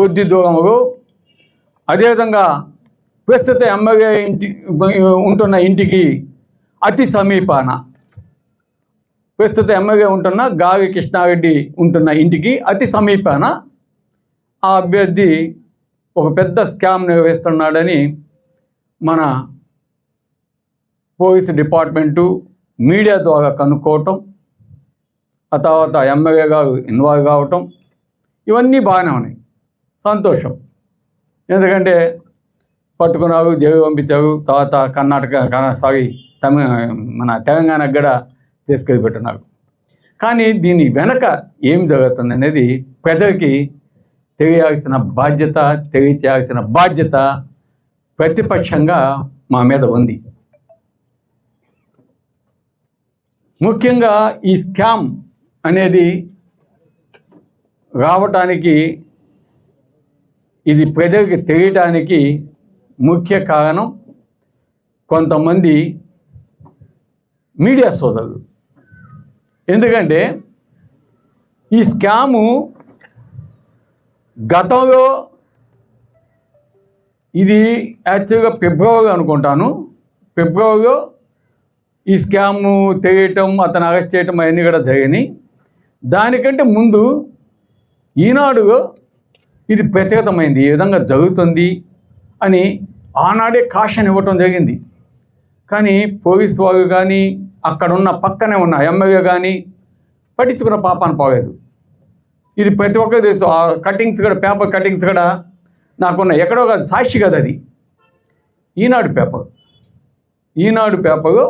కొద్ది దూరములో అదేవిధంగా ప్రస్తుత ఎమ్మెల్యే ఇంటి ఉంటున్న ఇంటికి అతి సమీపాన ప్రస్తుత ఎమ్మెల్యే ఉంటున్న గాలి కృష్ణారెడ్డి ఉంటున్న ఇంటికి అతి సమీపాన ఆ అభ్యర్థి ఒక పెద్ద స్కామ్ నిర్వహిస్తున్నాడని మన పోలీసు డిపార్ట్మెంటు మీడియా ద్వారా కనుక్కోవటం ఆ తర్వాత ఎమ్మెల్యే గారు ఇన్వాల్వ్ కావటం ఇవన్నీ బాగానే ఉన్నాయి. సంతోషం. ఎందుకంటే పట్టుకున్నారు దేవి పంపించావు తర్వాత కర్ణాటక సారీ తమిళ మన తెలంగాణకు కూడా తీసుకెళ్ళి పెట్టున్నారు కానీ దీని వెనక ఏం జరుగుతుంది అనేది ప్రజలకి తెలియాల్సిన బాధ్యత తెలియచేయాల్సిన బాధ్యత ప్రతిపక్షంగా మా మీద ఉంది. ముఖ్యంగా ఈ స్కామ్ అనేది రావటానికి ఇది ప్రజలకు తెలియటానికి ముఖ్య కారణం కొంతమంది మీడియా సోదరులు. ఎందుకంటే ఈ స్కాము గతంలో ఇది యాక్చువల్గా ఫిబ్రవరి అనుకుంటాను. ఫిబ్రవరిలో ఈ స్కాము తెలియటం అతను అరెస్ట్ చేయటం అవన్నీ కూడా జరిగినాయి. దానికంటే ముందు ఈనాడులో ఇది ప్రత్యేకతమైంది ఈ విధంగా జరుగుతుంది అని ఆనాడే కాషన్ ఇవ్వటం జరిగింది. కానీ పోలీస్ వారు కానీ అక్కడ ఉన్న పక్కనే ఉన్న ఎమ్మెల్యే కానీ పట్టించుకున్న పాపాన్ని పోలేదు. ఇది ప్రతి ఒక్కరు తెలుసు ఆ కటింగ్స్ కూడా పేపర్ కటింగ్స్ కూడా నాకున్న ఎక్కడో కాదు సాక్షి కదా అది. ఈనాడు పేపర్. ఈనాడు పేపరు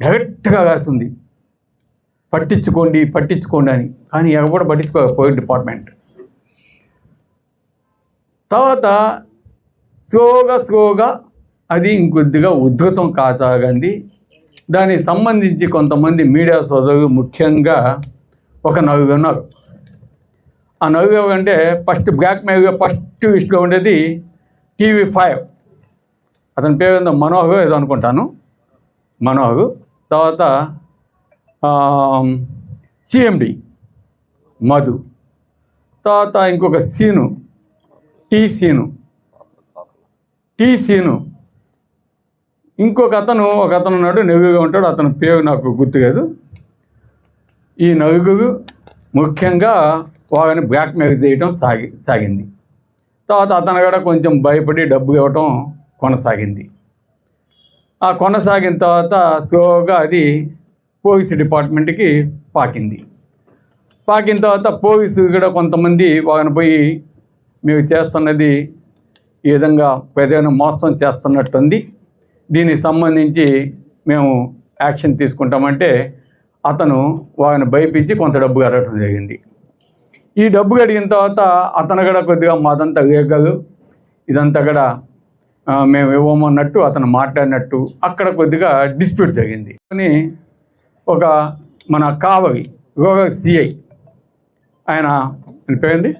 డైరెక్ట్గా రాసింది. పట్టించుకోండి పట్టించుకోండి అని. కానీ ఎవరు కూడా పట్టించుకోవాలి పోలీస్ డిపార్ట్మెంట్. తర్వాత స్లోగా స్లోగా అది ఇంకొద్దిగా ఉద్ధృతం కాసాగింది దానికి సంబంధించి కొంతమంది మీడియా సోదరులు ముఖ్యంగా ఒక నలుగురు ఉన్నారు. ఆ నలుగురు అంటే ఫస్ట్ బ్లాక్ మెయిల్గా ఫస్ట్ లిస్ట్లో ఉండేది టీవీ ఫైవ్. అతని పేరు ఏందో మనోహర్ ఏదో అనుకుంటాను. మనోహర్. తర్వాత సిఎండి మధు. తర్వాత ఇంకొక scene. Tea scene. Tea scene. ఇంకొక అతను ఒక అతను ఉన్నాడు నవ్వుగా ఉంటాడు. అతను పేరు నాకు గుర్తు కాదు ఈ నలుగురు ముఖ్యంగా వాళ్ళని బ్లాక్మెయిల్ చేయటం సాగి సాగింది. తర్వాత అతను కూడా కొంచెం భయపడి డబ్బు ఇవ్వటం కొనసాగింది. ఆ కొనసాగిన తర్వాత స్లోగా అది పోలీసు డిపార్ట్మెంట్కి పాకింది. పాకిన తర్వాత పోలీసు కూడా కొంతమంది వాళ్ళని పోయి మేము చేస్తున్నది ఈ విధంగా ప్రజలను మోసం చేస్తున్నట్టుంది. దీనికి సంబంధించి మేము యాక్షన్ తీసుకుంటామంటే అతను వారిని భయపించి కొంత డబ్బు అడగటం జరిగింది. ఈ డబ్బు అడిగిన తర్వాత అతను కూడా కొద్దిగా మాదంతా వేగలు ఇదంతా కూడా మేము ఇవ్వమన్నట్టు అతను మాట్లాడినట్టు అక్కడ కొద్దిగా డిస్ప్యూట్ జరిగింది. అని ఒక మన కావలి గోవ సిఐ. ఆయన ఆయన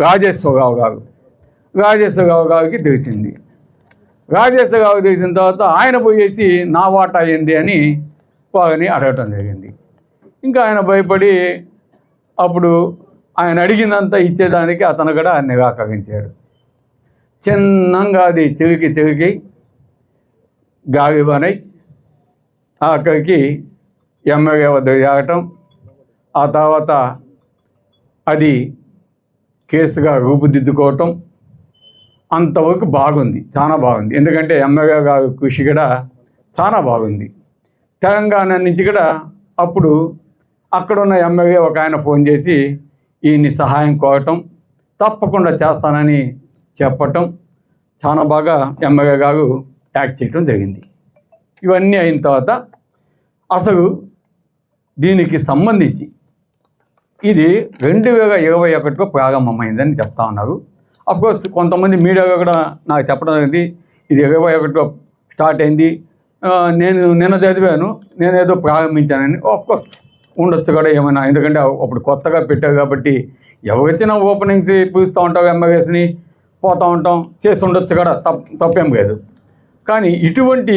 రాజేశ్వరరావు గారు. రాజేశ్వరరావు గారికి తెలిసింది. రాజేశ్వరరావు తెలిసిన తర్వాత ఆయన పోయేసి నా వాటా అయింది అని వారిని అడగటం జరిగింది. ఇంకా ఆయన భయపడి అప్పుడు ఆయన అడిగిందంతా ఇచ్చేదానికి అతను కూడా నిరాకరించాడు. చిన్నంగా అది చెవికి చెవికి గాలిబనై అక్కడికి ఎమ్మెల్యే వద్ద ఆగటం ఆ తర్వాత అది కేసుగా రూపుదిద్దుకోవటం అంతవరకు బాగుంది చాలా బాగుంది. ఎందుకంటే ఎమ్మెల్యే గారి కృషి కూడా చాలా బాగుంది. తెలంగాణ నుంచి కూడా అప్పుడు అక్కడున్న ఎమ్మెల్యే ఒక ఆయన ఫోన్ చేసి ఈయన్ని సహాయం కోరటం తప్పకుండా చేస్తానని చెప్పటం చాలా బాగా ఎమ్మెల్యే గారు యాక్ట్ చేయటం జరిగింది. ఇవన్నీ అయిన తర్వాత అసలు దీనికి సంబంధించి ఇది రెండు వేల ఇరవై ఒకటిలో ప్రారంభమైందని చెప్తా ఉన్నారు. అఫ్కోర్స్ కొంతమంది మీడియాలో కూడా నాకు చెప్పడం జరిగింది ఇది ఇరవై ఒకటిలో స్టార్ట్ అయింది. నేను నిన్న చదివాను. నేను ఏదో ప్రారంభించానని. కోర్స్ ఉండొచ్చు కూడా ఏమైనా. ఎందుకంటే అప్పుడు కొత్తగా పెట్టావు కాబట్టి ఎవరు వచ్చినా ఓపెనింగ్స్ పిలుస్తూ ఉంటావు ఎమ్మెల్యేస్ని పోతూ ఉంటాం. చేసి ఉండొచ్చు కూడా తప్ తప్పేం లేదు. కానీ ఇటువంటి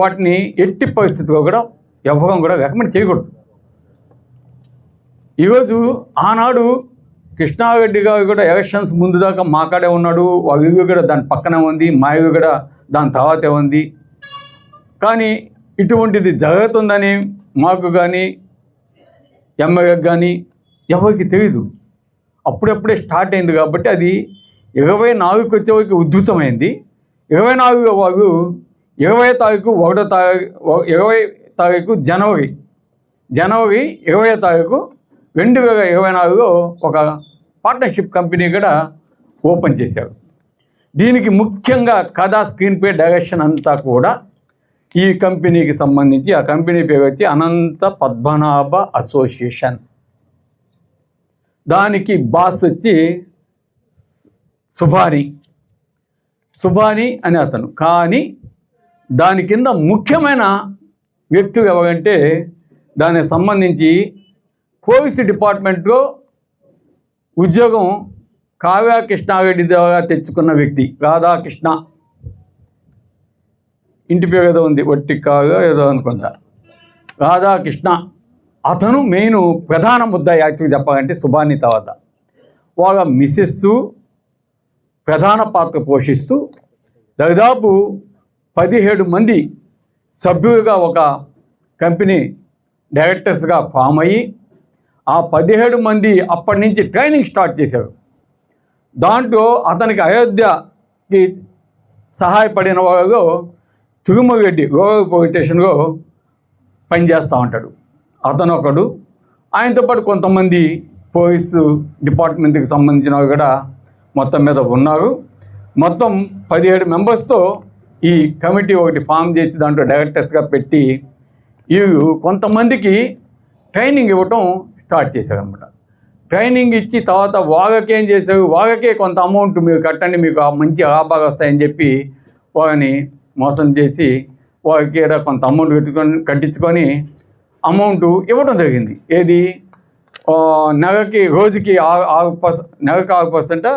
వాటిని ఎట్టి పరిస్థితిలో కూడా ఎవరం కూడా రికమెండ్ చేయకూడదు. ఈరోజు ఆనాడు కృష్ణారెడ్డి గారు కూడా ఎలక్షన్స్ ముందు దాకా మా కాడే ఉన్నాడు. అవి కూడా దాని పక్కనే ఉంది. మా ఇవి కూడా దాని తర్వాతే ఉంది. కానీ ఇటువంటిది జరుగుతుందని మాకు కానీ ఎమ్మెల్యేకి కానీ ఎవరికి తెలియదు అప్పుడప్పుడే స్టార్ట్ అయింది కాబట్టి అది ఇరవై నాలుగుకి వచ్చేవరకు ఉద్ధృతమైంది ఇరవై నాలుగు వాళ్ళు ఇరవై తారీఖు ఒకటో తారీఖు ఇరవై తారీఖు జనవరి జనవరి ఇరవై తారీఖు రెండు వేల ఇరవై నాలుగులో ఒక పార్ట్నర్షిప్ కంపెనీ కూడా ఓపెన్ చేశారు. దీనికి ముఖ్యంగా కథా స్క్రీన్ పే డైరెక్షన్ అంతా కూడా ఈ కంపెనీకి సంబంధించి ఆ కంపెనీ పేరు వచ్చి అనంత పద్మనాభ అసోసియేషన్ దానికి బాస్ వచ్చి సుభాని. సుభాని అని అతను. కానీ దాని కింద ముఖ్యమైన వ్యక్తులు ఎవరంటే దానికి సంబంధించి పోలీసు డిపార్ట్మెంట్లో ఉద్యోగం కావ్య కృష్ణారెడ్డి ద్వారా తెచ్చుకున్న వ్యక్తి రాధాకృష్ణ. ఇంటి పేరు ఏదో ఉంది వట్టి కావ్య ఏదో అనుకుందా రాధాకృష్ణ అతను మెయిన్ ప్రధాన ముద్ద యాక్చువల్గా చెప్పాలంటే సుభాని తర్వాత. వాళ్ళ మిస్సెస్ ప్రధాన పాత్ర పోషిస్తూ దాదాపు పదిహేడు మంది సభ్యులుగా ఒక కంపెనీ డైరెక్టర్స్గా ఫామ్ అయ్యి ఆ పదిహేడు మంది అప్పటి నుంచి ట్రైనింగ్ స్టార్ట్ చేశారు. దాంట్లో అతనికి అయోధ్యకి సహాయపడిన వాడు తిరుమల రెడ్డి పోలీస్ స్టేషన్లో పనిచేస్తూ ఉంటాడు. అతను ఒకడు. ఆయనతో పాటు కొంతమంది పోలీసు డిపార్ట్మెంట్కి సంబంధించిన కూడా మొత్తం మీద ఉన్నారు. మొత్తం పదిహేడు మెంబర్స్తో ఈ కమిటీ ఒకటి ఫామ్ చేసి దాంట్లో డైరెక్టర్స్గా పెట్టి వీళ్ళు కొంతమందికి ట్రైనింగ్ ఇవ్వటం స్టార్ట్ చేశారనమాట ట్రైనింగ్ ఇచ్చి తర్వాత వాగకేం చేశారు? వాగకే కొంత అమౌంట్ మీరు కట్టండి మీకు మంచి లాభాలు వస్తాయని చెప్పి వారిని మోసం చేసి వారికి కొంత అమౌంట్ కట్టుకొని కట్టించుకొని అమౌంట్ ఇవ్వడం జరిగింది. ఏది? నెలకి రోజుకి ఆరు ఆరు పర్సెంట్ నెలకి ఆరు పర్సెంట్